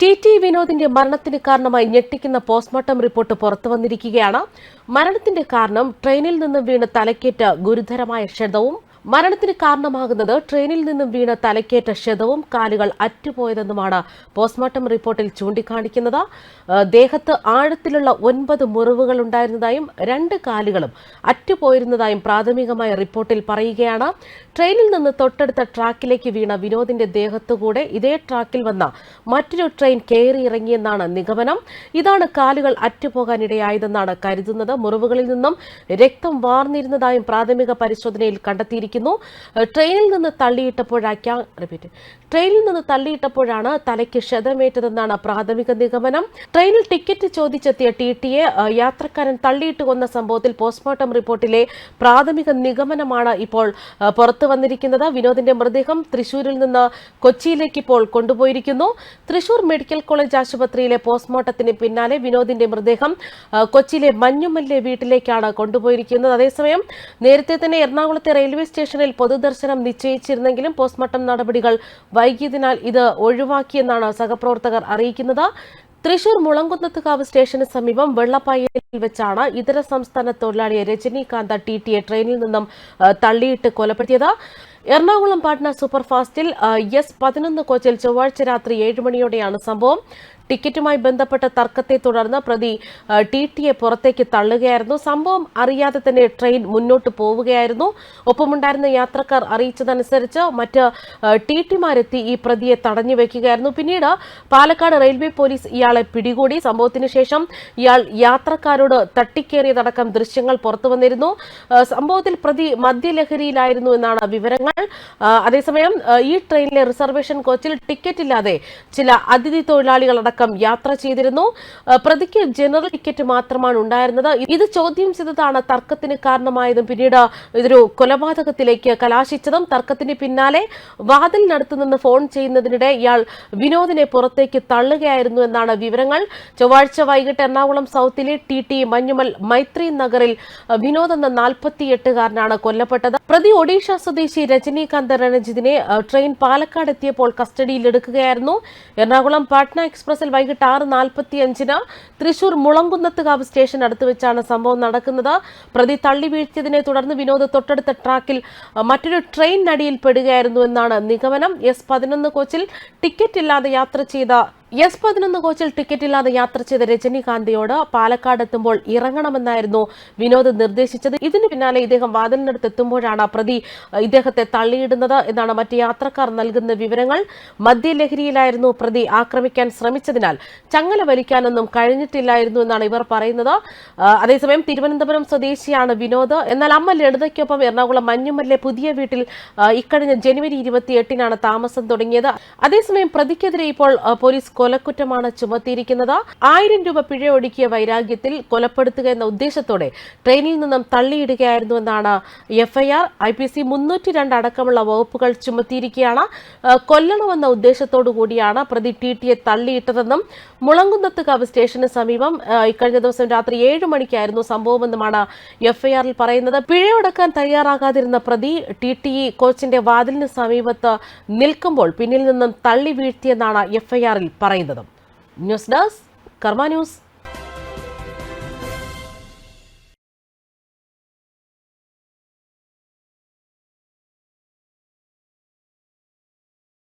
T T വിനോദിന്റെ മരണത്തിന് കാരണമായി ഞെട്ടിക്കുന്ന പോസ്റ്റ്മോർട്ടം റിപ്പോർട്ട് പുറത്തു വന്നിരിക്കുകയാണ്. മരണത്തിന്റെ കാരണം ട്രെയിനിൽ നിന്ന് വീണ് തലക്കേറ്റ ഗുരുതരമായ ക്ഷതവും മരണത്തിന് കാരണമാകുന്നത് ട്രെയിനിൽ നിന്നും വീണ തലക്കേറ്റ ക്ഷതവും കാലുകൾ അറ്റുപോയതെന്നുമാണ് പോസ്റ്റ്മോർട്ടം റിപ്പോർട്ടിൽ ചൂണ്ടിക്കാണിക്കുന്നത്. ദേഹത്ത് ആഴത്തിലുള്ള ഒൻപത് മുറിവുകൾ ഉണ്ടായിരുന്നതായും രണ്ട് കാലുകളും അറ്റുപോയിരുന്നതായും പ്രാഥമികമായ റിപ്പോർട്ടിൽ പറയുകയാണ്. ട്രെയിനിൽ നിന്ന് തൊട്ടടുത്ത ട്രാക്കിലേക്ക് വീണ വിനോദിന്റെ ദേഹത്തുകൂടെ ഇതേ ട്രാക്കിൽ വന്ന മറ്റൊരു ട്രെയിൻ കയറി ഇറങ്ങിയെന്നാണ് നിഗമനം. ഇതാണ് കാലുകൾ അറ്റുപോകാനിടയായതെന്നാണ് കരുതുന്നത്. മുറിവുകളിൽ നിന്നും രക്തം വാർന്നിരുന്നതായും പ്രാഥമിക പരിശോധനയിൽ കണ്ടെത്തിയിരിക്കുന്നു. ഏഹ് ട്രെയിനിൽ നിന്ന് തള്ളിയിട്ടപ്പോഴാക്കാം റിപ്പീറ്റ്. ട്രെയിനിൽ നിന്ന് തള്ളിയിട്ടപ്പോഴാണ് തലയ്ക്ക് ക്ഷതമേറ്റതെന്നാണ് പ്രാഥമിക നിഗമനം. ട്രെയിനിൽ ടിക്കറ്റ് ചോദിച്ചെത്തിയ ടി ടിയെ യാത്രക്കാരൻ തള്ളിയിട്ട് കൊന്ന സംഭവത്തിൽ പോസ്റ്റ്മോർട്ടം റിപ്പോർട്ടിലെ പ്രാഥമിക നിഗമനമാണ് ഇപ്പോൾ പുറത്തു വന്നിരിക്കുന്നത്. വിനോദിന്റെ മൃതദേഹം തൃശൂരിൽ നിന്ന് കൊച്ചിയിലേക്ക് ഇപ്പോൾ കൊണ്ടുപോയിരിക്കുന്നു. തൃശൂർ മെഡിക്കൽ കോളേജ് ആശുപത്രിയിലെ പോസ്റ്റ്മോർട്ടത്തിന് പിന്നാലെ വിനോദിന്റെ മൃതദേഹം കൊച്ചിയിലെ മഞ്ഞുമല്ലെ വീട്ടിലേക്കാണ് കൊണ്ടുപോയിരിക്കുന്നത്. അതേസമയം നേരത്തെ തന്നെ എറണാകുളത്തെ റെയിൽവേ സ്റ്റേഷനിൽ പൊതുദർശനം നിശ്ചയിച്ചിരുന്നെങ്കിലും പോസ്റ്റ്മോർട്ടം നടപടികൾ വൈകിയതിനാൽ ഇത് ഒഴിവാക്കിയെന്നാണ് സഹപ്രവർത്തകർ അറിയിക്കുന്നത്. തൃശൂർ മുളങ്കുന്നത്തുകാവ് സ്റ്റേഷന് സമീപം വെള്ളപ്പായയിൽ വെച്ചാണ് ഇതര സംസ്ഥാന തൊഴിലാളിയെ രജനീകാന്ത ടി ട്രെയിനിൽ നിന്നും തള്ളിയിട്ട് കൊലപ്പെടുത്തിയത്. എറണാകുളം പാട്ന സൂപ്പർഫാസ്റ്റിൽ ഫാസ്റ്റിൽ എസ് പതിനൊന്ന് കോച്ചിൽ ചൊവ്വാഴ്ച രാത്രി ഏഴ് മണിയോടെയാണ് സംഭവം. ടിക്കറ്റുമായി ബന്ധപ്പെട്ട തർക്കത്തെ തുടർന്ന് പ്രതി ടി ടിയെ പുറത്തേക്ക് തള്ളുകയായിരുന്നു. സംഭവം അറിയാതെ തന്നെ ട്രെയിൻ മുന്നോട്ട് പോവുകയായിരുന്നു. ഒപ്പമുണ്ടായിരുന്ന യാത്രക്കാർ അറിയിച്ചതനുസരിച്ച് മറ്റ് ടി ടിമാരെത്തി ഈ പ്രതിയെ തടഞ്ഞു വെക്കുകയായിരുന്നു. പിന്നീട് പാലക്കാട് റെയിൽവേ പോലീസ് ഇയാളെ പിടികൂടി. സംഭവത്തിന് ശേഷം ഇയാൾ യാത്രക്കാരോട് തട്ടിക്കേറിയതടക്കം ദൃശ്യങ്ങൾ പുറത്തുവന്നിരുന്നു. സംഭവത്തിൽ പ്രതി മദ്യലഹരിയിലായിരുന്നു എന്നാണ് വിവരങ്ങൾ. അതേസമയം ഈ ട്രെയിനിലെ റിസർവേഷൻ കോച്ചിൽ ടിക്കറ്റ് ഇല്ലാതെ ചില അതിഥി തൊഴിലാളികളടക്കം യാത്ര ചെയ്തിരുന്നു. പ്രതിക്ക് ജനറൽ ടിക്കറ്റ് മാത്രമാണ് ഉണ്ടായിരുന്നത്. ഇത് ചോദ്യം ചെയ്തതാണ് തർക്കത്തിന് കാരണമായതും പിന്നീട് ഇതൊരു കൊലപാതകത്തിലേക്ക് കലാശിച്ചതും. തർക്കത്തിന് പിന്നാലെ വാതിലിനടുത്ത് നിന്ന് ഫോൺ ചെയ്യുന്നതിനിടെ ഇയാൾ വിനോദിനെ പുറത്തേക്ക് തള്ളുകയായിരുന്നു എന്നാണ് വിവരങ്ങൾ. ചൊവ്വാഴ്ച വൈകിട്ട് എറണാകുളം സൗത്തിലെ ടി ടി മഞ്ഞുമൽ മൈത്രി നഗറിൽ വിനോദ് എന്ന നാൽപ്പത്തിയെട്ടുകാരനാണ് കൊല്ലപ്പെട്ടത്. പ്രതി ഒഡീഷ സ്വദേശി രജനീകാന്ത് രണജിതിനെ ട്രെയിൻ പാലക്കാട് എത്തിയപ്പോൾ കസ്റ്റഡിയിലെടുക്കുകയായിരുന്നു എറണാകുളം പാട്ന എക്സ്പ്രസിൽ വൈകിട്ട് ആറ് നാൽപ്പത്തിയഞ്ചിന് തൃശൂർ മുളങ്കുന്നത്തുകാവ് സ്റ്റേഷൻ അടുത്ത് വെച്ചാണ് സംഭവം നടക്കുന്നത്. പ്രതി തള്ളി വീഴ്ത്തിയതിനെ തുടർന്ന് വിനോദ് തൊട്ടടുത്ത ട്രാക്കിൽ മറ്റൊരു ട്രെയിൻ പെടുകയായിരുന്നു എന്നാണ് നിഗമനം. എസ് പതിനൊന്ന് കോച്ചിൽ ടിക്കറ്റ് ഇല്ലാതെ യാത്ര ചെയ്ത എസ് പതിനൊന്ന് കോച്ചിൽ ടിക്കറ്റ് ഇല്ലാതെ യാത്ര ചെയ്ത രജനീകാന്തിയോട് പാലക്കാട് എത്തുമ്പോൾ ഇറങ്ങണമെന്നായിരുന്നു വിനോദ് നിർദ്ദേശിച്ചത്. ഇതിനു പിന്നാലെ ഇദ്ദേഹം വാതിലിനടുത്ത് എത്തുമ്പോഴാണ് പ്രതി ഇദ്ദേഹത്തെ തള്ളിയിടുന്നത് എന്നാണ് മറ്റ് യാത്രക്കാർ നൽകുന്ന വിവരങ്ങൾ. മദ്യലഹരിയിലായിരുന്നു പ്രതി ആക്രമിക്കാൻ ശ്രമിച്ചതിനാൽ ചങ്ങല വലിക്കാനൊന്നും കഴിഞ്ഞിട്ടില്ലായിരുന്നു എന്നാണ് ഇവർ പറയുന്നത്. അതേസമയം തിരുവനന്തപുരം സ്വദേശിയാണ് വിനോദ്. എന്നാൽ അമ്മ ലളിതയ്ക്കൊപ്പം എറണാകുളം മഞ്ഞുമല്ലെ പുതിയ വീട്ടിൽ ഇക്കഴിഞ്ഞ ജനുവരി ഇരുപത്തിയെട്ടിനാണ് താമസം തുടങ്ങിയത്. അതേസമയം പ്രതിക്കെതിരെ ഇപ്പോൾ പോലീസ് കൊലക്കുറ്റമാണ് ചുമത്തിയിരിക്കുന്നത്. ആയിരം രൂപ പിഴ ഒടുക്കിയ വൈരാഗ്യത്തിൽ കൊലപ്പെടുത്തുക എന്ന ഉദ്ദേശത്തോടെ ട്രെയിനിൽ നിന്നും തള്ളിയിടുകയായിരുന്നുവെന്നാണ് എഫ്ഐആർ. ഐ പി സി മുന്നൂറ്റി രണ്ട് അടക്കമുള്ള വകുപ്പുകൾ ചുമത്തിയിരിക്കുകയാണ്. കൊല്ലണമെന്ന ഉദ്ദേശത്തോടു കൂടിയാണ് പ്രതി ടി ടിയെ തള്ളിയിട്ടതെന്നും മുളങ്കുന്നത്തുകാവ് സ്റ്റേഷന് സമീപം ഇക്കഴിഞ്ഞ ദിവസം രാത്രി ഏഴ് മണിക്കായിരുന്നു സംഭവമെന്നുമാണ് എഫ്ഐആറിൽ പറയുന്നത്. പിഴയടക്കാൻ തയ്യാറാകാതിരുന്ന പ്രതി ടി ടി കോച്ചിന്റെ വാതിലിന് സമീപത്ത് നിൽക്കുമ്പോൾ പിന്നിൽ നിന്നും തള്ളി വീഴ്ത്തിയെന്നാണ് എഫ്ഐആറിൽ പറയുന്നത്. ന്യൂസ് ഡെസ്ക് കർമ്മ ന്യൂസ്